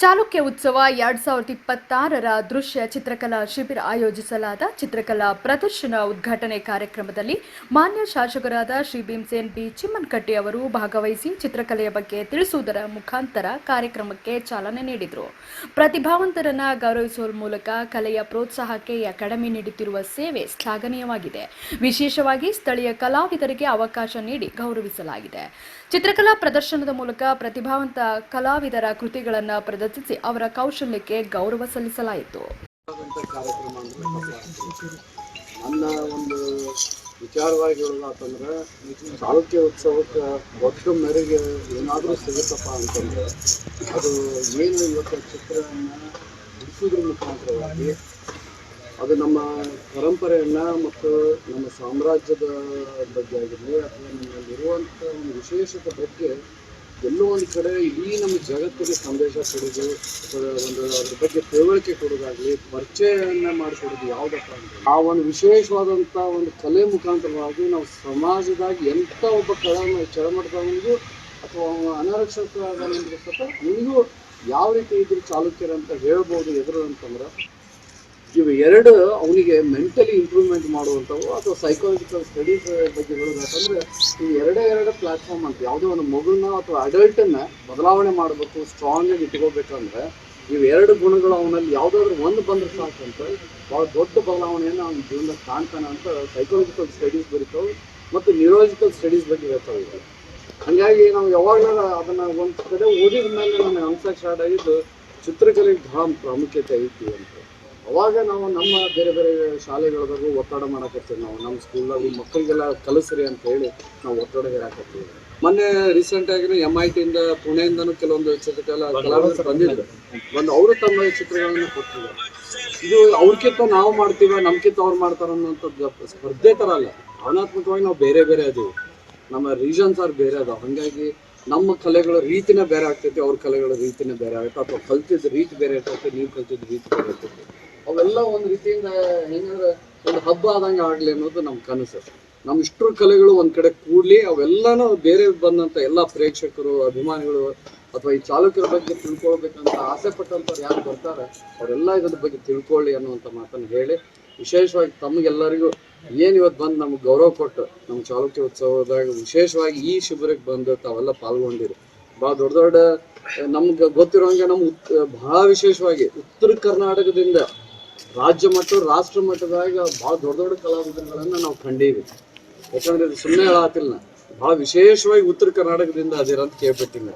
ಚಾಲುಕ್ಯ ಉತ್ಸವ ಎರಡ್ ಸಾವಿರದ ಇಪ್ಪತ್ತಾರರ ದೃಶ್ಯ ಚಿತ್ರಕಲಾ ಶಿಬಿರ ಆಯೋಜಿಸಲಾದ ಚಿತ್ರಕಲಾ ಪ್ರದರ್ಶನ ಉದ್ಘಾಟನೆ ಕಾರ್ಯಕ್ರಮದಲ್ಲಿ ಮಾನ್ಯ ಶಾಸಕರಾದ ಶ್ರೀ ಭೀಮಸೇನ್ ಬಿ ಚಿಮ್ಮನ್ಕಟ್ಟಿ ಅವರು ಭಾಗವಹಿಸಿ ಚಿತ್ರಕಲೆಯ ಬಗ್ಗೆ ತಿಳಿಸುವುದರ ಮುಖಾಂತರ ಕಾರ್ಯಕ್ರಮಕ್ಕೆ ಚಾಲನೆ ನೀಡಿದರು. ಪ್ರತಿಭಾವಂತರನ್ನ ಗೌರವಿಸುವ ಮೂಲಕ ಕಲೆಯ ಪ್ರೋತ್ಸಾಹಕ್ಕೆ ಅಕಾಡೆಮಿ ನೀಡುತ್ತಿರುವ ಸೇವೆ ಶ್ಲಾಘನೀಯವಾಗಿದೆ. ವಿಶೇಷವಾಗಿ ಸ್ಥಳೀಯ ಕಲಾವಿದರಿಗೆ ಅವಕಾಶ ನೀಡಿ ಗೌರವಿಸಲಾಗಿದೆ. ಚಿತ್ರಕಲಾ ಪ್ರದರ್ಶನದ ಮೂಲಕ ಪ್ರತಿಭಾವಂತ ಕಲಾವಿದರ ಕೃತಿಗಳನ್ನು ಪ್ರದರ್ಶಿಸಿ ಅವರ ಕೌಶಲ್ಯಕ್ಕೆ ಗೌರವ ಸಲ್ಲಿಸಲಾಯಿತು. ನನ್ನ ಒಂದು ವಿಚಾರವಾಗಿ ಹೇಳೋದಾತಂದ್ರೆ ಚಾಲುಕ್ಯ ಉತ್ಸವಕ್ಕೆ ಒಟ್ಟು ಮೇರೆಗೆ ಏನಾದರೂ ಸಿಗುತ್ತಪ್ಪ ಅಂತಂದ್ರೆ, ಅದು ಏನು ಇವತ್ತು ಚಿತ್ರವನ್ನು ಬಿಡಿಸೋದ್ರ ಮುಖಾಂತರವಾಗಿ, ಅದು ನಮ್ಮ ಪರಂಪರೆಯನ್ನು ಮತ್ತು ನಮ್ಮ ಸಾಮ್ರಾಜ್ಯದ ಬಗ್ಗೆ ಆಗಿರಲಿ ಅಥವಾ ನಮ್ಮಲ್ಲಿರುವಂಥ ಒಂದು ವಿಶೇಷತೆ ಬಗ್ಗೆ ಎಲ್ಲೋ ಒಂದು ಕಡೆ ಇಡೀ ನಮ್ಮ ಜಗತ್ತಿಗೆ ಸಂದೇಶ ಕೊಡೋದು ಒಂದು ಅದ್ರ ಬಗ್ಗೆ ತಿಳುವಳಿಕೆ ಕೊಡೋದಾಗ್ಲಿ ಪರಿಚಯವನ್ನು ಮಾಡಿಕೊಡೋದು ಯಾವುದಪ್ಪ ಆ ಒಂದು ವಿಶೇಷವಾದಂಥ ಒಂದು ಕಲೆ ಮುಖಾಂತರವಾಗಿ ನಾವು ಸಮಾಜದಾಗ ಎಂಥ ಒಬ್ಬ ಕಲೆ ಚಳಮಟ್ಟದವನಿಗೂ ಅಥವಾ ಸಹ ಅವನಿಗೂ ಯಾವ ರೀತಿ ಇದ್ರು ಚಾಲುಕ್ಯರಂತ ಹೇಳ್ಬೋದು ಎದುರು ಅಂತಂದ್ರೆ ಇವು ಎರಡು ಅವನಿಗೆ ಮೆಂಟಲಿ ಇಂಪ್ರೂವ್ಮೆಂಟ್ ಮಾಡುವಂಥವು ಅಥವಾ ಸೈಕಾಲಜಿಕಲ್ ಸ್ಟಡೀಸ್ ಬಗ್ಗೆ ಹೇಳೋದಾಕಂದ್ರೆ ಈ ಎರಡೇ ಎರಡು ಪ್ಲಾಟ್ಫಾರ್ಮ್ ಅಂತ. ಯಾವುದೋ ಒಂದು ಮಗುನ ಅಥವಾ ಅಡಲ್ಟನ್ನ ಬದಲಾವಣೆ ಮಾಡಬೇಕು ಸ್ಟ್ರಾಂಗ್ ಆಗಿ ಇಟ್ಕೋಬೇಕಂದ್ರೆ ಇವು ಎರಡು ಗುಣಗಳು ಅವನಲ್ಲಿ ಯಾವುದಾದ್ರು ಒಂದು ಬಂದ್ರೆ ಸಾಕಂತ ಭಾಳ ದೊಡ್ಡ ಬದಲಾವಣೆಯನ್ನು ಅವನ ಜೀವನದಲ್ಲಿ ಕಾಣ್ತಾನೆ ಅಂತ ಸೈಕಾಲಜಿಕಲ್ ಸ್ಟಡೀಸ್ ಬರೀತಾವೆ ಮತ್ತು ನ್ಯೂರಾಲಜಿಕಲ್ ಸ್ಟಡೀಸ್ ಬಗ್ಗೆ ಹೇಳ್ತಾವೆ ಹಂಗಾಗಿ ನಾವು ಯಾವಾಗಲೂ ಅದನ್ನು ಒಂದು ಕಡೆ ಓದಿದ ಮೇಲೆ ನಮಗೆ ಅನ್ಸಕ್ಕೆ ಸ್ಟಾರ್ಟ್ ಆಗಿದ್ದು ಚಿತ್ರಕಲೆಗೆ ಭಾಳ ಪ್ರಾಮುಖ್ಯತೆ ಐತಿ ಅಂತ. ಅವಾಗ ನಾವು ನಮ್ಮ ಬೇರೆ ಬೇರೆ ಶಾಲೆಗಳದಾಗೂ ಒತ್ತಡ ಮಾಡಕತ್ತೀವಿ. ನಾವು ನಮ್ಮ ಸ್ಕೂಲ್ದಾಗ ಮಕ್ಕಳಿಗೆಲ್ಲ ಕಲಿಸ್ರಿ ಅಂತ ಹೇಳಿ ನಾವು ಒತ್ತಡ ಹೇಳಕತ್ತೀವಿ. ಮೊನ್ನೆ ರೀಸೆಂಟ್ ಆಗಿ ಎಂ ಐ ಟಿಯಿಂದ ಪುಣೆಯಿಂದನೂ ಕೆಲವೊಂದು ಚಿತ್ರಕಲಾ ಕಲಾವಿದರು ಬಂದಿದ್ರು. ಬಂದು ಅವರು ತಮ್ಮ ಚಿತ್ರಗಳನ್ನು ಕೊಟ್ಟಿದ್ದಾರೆ. ಇದು ಅವ್ರಕ್ಕಿಂತ ನಾವು ಮಾಡ್ತೀವ, ನಮ್ಗಿಂತ ಅವ್ರು ಮಾಡ್ತಾರ ಅನ್ನೋಂಥದ್ದು ಸ್ಪರ್ಧೆ ಥರ ಅಲ್ಲ. ಭಾವನಾತ್ಮಕವಾಗಿ ನಾವು ಬೇರೆ ಬೇರೆ ಅದೀವಿ. ನಮ್ಮ ರೀಜನ್ಸ್ ಆರ್ ಬೇರೆ ಅದಾವ. ಹಾಗಾಗಿ ನಮ್ಮ ಕಲೆಗಳ ರೀತಿನೇ ಬೇರೆ ಆಗ್ತೈತಿ, ಅವ್ರ ಕಲೆಗಳ ರೀತಿನೇ ಬೇರೆ ಆಗುತ್ತೆ. ಅಥವಾ ಕಲ್ತಿದ್ದ ರೀತಿ ಬೇರೆ ಇರ್ತೈತೆ, ನೀವು ಕಲ್ತಿದ್ದ ರೀತಿ ಬೇರೆ ಇರ್ತೈತಿ. ಅವೆಲ್ಲ ಒಂದು ರೀತಿಯಿಂದ ಹೆಂಗಂದ್ರೆ ಒಂದು ಹಬ್ಬ ಆದಂಗೆ ಆಗ್ಲಿ ಅನ್ನೋದು ನಮ್ಮ ಕನಸು. ನಮ್ಮ ಇಷ್ಟರ ಕಲೆಗಳು ಒಂದ್ ಕಡೆ ಕೂಡ್ಲಿ, ಅವೆಲ್ಲನೂ ಬೇರೆ ಬಂದಂತ ಎಲ್ಲ ಪ್ರೇಕ್ಷಕರು, ಅಭಿಮಾನಿಗಳು ಅಥವಾ ಈ ಚಾಲಕರ ಬಗ್ಗೆ ತಿಳ್ಕೊಳ್ಬೇಕಂತ ಆಸೆ ಪಟ್ಟಂತವ್ರು ಯಾರು ಬರ್ತಾರೆ, ಅವರೆಲ್ಲ ಇದ್ರ ಬಗ್ಗೆ ತಿಳ್ಕೊಳ್ಳಿ ಅನ್ನುವಂಥ ಮಾತನ್ನು ಹೇಳಿ, ವಿಶೇಷವಾಗಿ ತಮ್ಗೆಲ್ಲರಿಗೂ ಏನ್ ಇವತ್ತು ಬಂದು ನಮ್ಗೆ ಗೌರವ ಕೊಟ್ಟು ನಮ್ಮ ಚಾಲುಕ್ಯ ಉತ್ಸವದಾಗ ವಿಶೇಷವಾಗಿ ಈ ಶಿಬಿರಕ್ಕೆ ಬಂದು ತಾವೆಲ್ಲ ಪಾಲ್ಗೊಂಡಿರಿ. ಭಾಳ ದೊಡ್ಡ ದೊಡ್ಡ ನಮ್ಗೆ ಗೊತ್ತಿರೋಂಗೆ ನಮ್ಮ ಉತ್, ಬಹಳ ವಿಶೇಷವಾಗಿ ಉತ್ತರ ಕರ್ನಾಟಕದಿಂದ ರಾಜ್ಯ ಮಟ್ಟ ರಾಷ್ಟ್ರ ಮಟ್ಟದಾಗ ಭಾಳ ದೊಡ್ಡ ದೊಡ್ಡ ಕಲಾವಿದರುಗಳನ್ನ ನಾವು ಕಂಡೀವಿ ಯಾಕಂದ್ರೆ ಇದು ಸುಮ್ಮನೆ ಹೇಳಾತಿಲ್ಲ. ಭಾಳ ವಿಶೇಷವಾಗಿ ಉತ್ತರ ಕರ್ನಾಟಕದಿಂದ ಅದಿರಂತ ಕೇಳ್ಪಟ್ಟಿನಿ